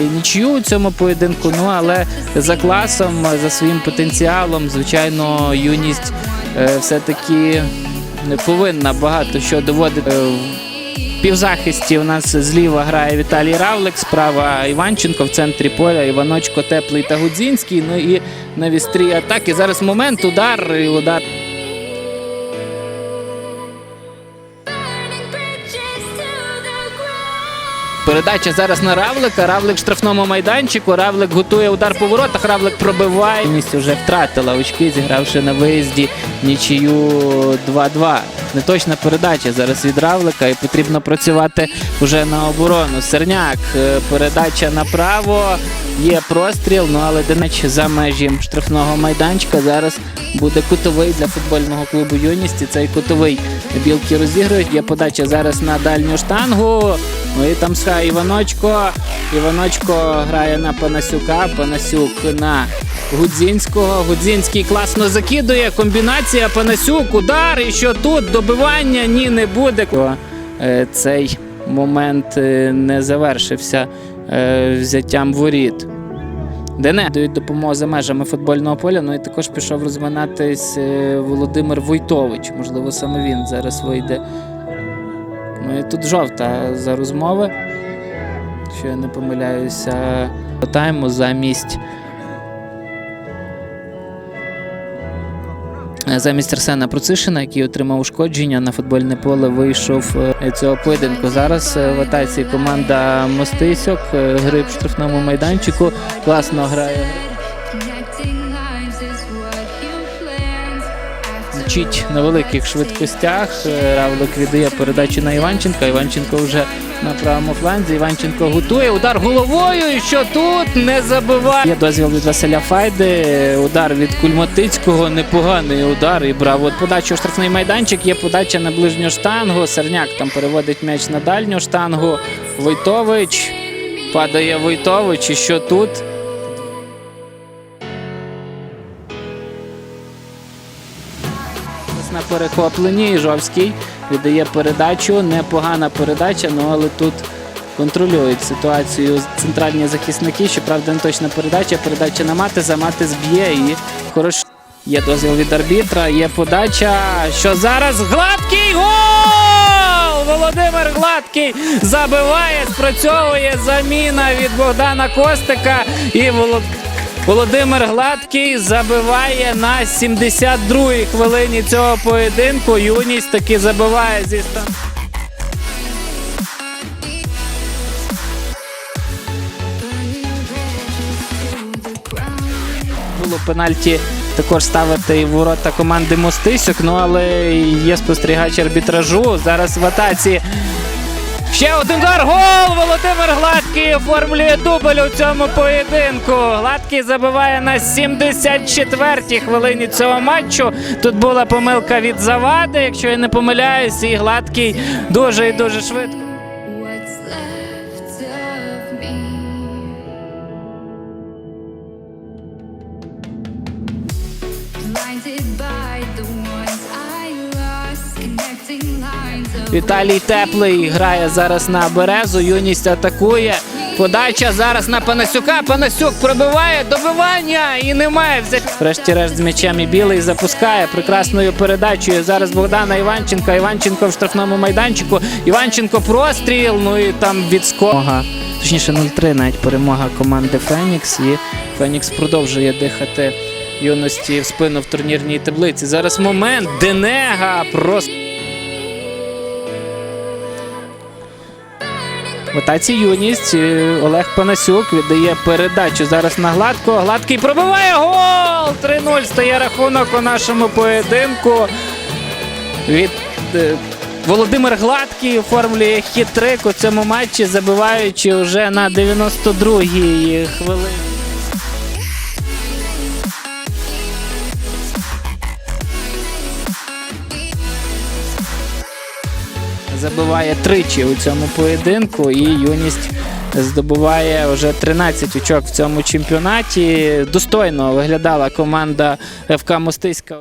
Нічию у цьому поєдинку, ну але за класом, за своїм потенціалом, звичайно, юність е, все-таки не повинна багато що доводити. Е, півзахисті у нас зліва грає Віталій Равлик, справа Іванченко в центрі поля, Іваночко, Теплий та Гудзінський. Ну і на вістрі атаки. Зараз момент, удар і удар. Передача зараз на Равлика. Равлик в штрафному майданчику. Равлик готує удар по воротах. Равлик пробиває. Місць вже втратила очки, зігравши на виїзді нічию 2-2. Неточна передача зараз від Равлика і потрібно працювати вже на оборону. Серняк, е, передача направо. Є простріл, ну але Денеч за межі штрафного майданчика. Зараз буде кутовий для футбольного клубу юності. Цей кутовий білки розігрують. Є подача зараз на дальню штангу. Ну і там схає Іваночко. Іваночко грає на Панасюка. Панасюк на Гудзінського. Гудзінський класно закидує. Комбінація Панасюк. Удар. І що тут? Добивання ні не буде. Е, Цей момент е, не завершився е, взяттям воріт. Дене дають допомогу за межами футбольного поля. Ну і також пішов розминатись Володимир Войтович. Можливо, саме він зараз вийде. Ну і тут жовта за розмови. Що я не помиляюся, тайму замість. Замість Арсена Процишина, який отримав ушкодження на футбольне поле, вийшов е, цього поєдинку. Зараз е, в атаці команда Мостисьок, е, гри в штрафному майданчику. Класно грає. Мчить на великих швидкостях. Е, Равлик віддає передачу на Іванченка. Іванченко вже на правому фланзі. Іванченко готує удар головою. І що тут не забиває. Є дозвіл від Василя Файди. Удар від Кульмотицького. Непоганий удар. І браво. От подача у штрафний майданчик. Є подача на ближню штангу. Серняк там переводить м'яч на дальню штангу. Войтович. Падає Войтович. І що тут? На перехопленні Іжовський віддає передачу. Непогана передача, ну але тут контролюють ситуацію центральні захисники. Щоправда, не точна передача. Передача на Матиза. Матис б'є і хорош. Є дозвіл від арбітра, є подача. Що зараз гладкий гол! Володимир Гладкий забиває, спрацьовує заміна від Богдана Костика і Волод... Володимир Гладкий забиває на 72-й хвилині цього поєдинку. Юність таки забиває зі стан. Було пенальті також ставити і ворота команди Мостисюк. Ну але є спостерігач арбітражу. Зараз в атаці. Ще один удар. Гол! Володимир Гладкий оформлює дубль у цьому поєдинку. Гладкий забиває на 74-й хвилині цього матчу. Тут була помилка від завади, якщо я не помиляюсь, і Гладкий дуже і дуже швидко. Віталій Теплий грає зараз на березу. Юність атакує. Подача зараз на Панасюка. Панасюк пробиває добивання і немає. Врешті-решт з м'ячем і білий запускає прекрасною передачею. Зараз Богдана Іванченка. Іванченко в штрафному майданчику. Іванченко простріл. Ну і там відскога. Точніше, 0-3 навіть перемога команди Фенікс. І Фенікс продовжує дихати юності в спину в турнірній таблиці. Зараз момент. Денега просто. Атаці юність е, Олег Панасюк віддає передачу зараз на гладко. Гладкий пробиває гол! 3-0 стає рахунок у нашому поєдинку. Від е, Володимир Гладкий оформлює хітрик у цьому матчі, забиваючи вже на 92-й хвилині. Забиває тричі у цьому поєдинку, і юність здобуває вже 13 очок в цьому чемпіонаті. Достойно виглядала команда ФК Мостиська.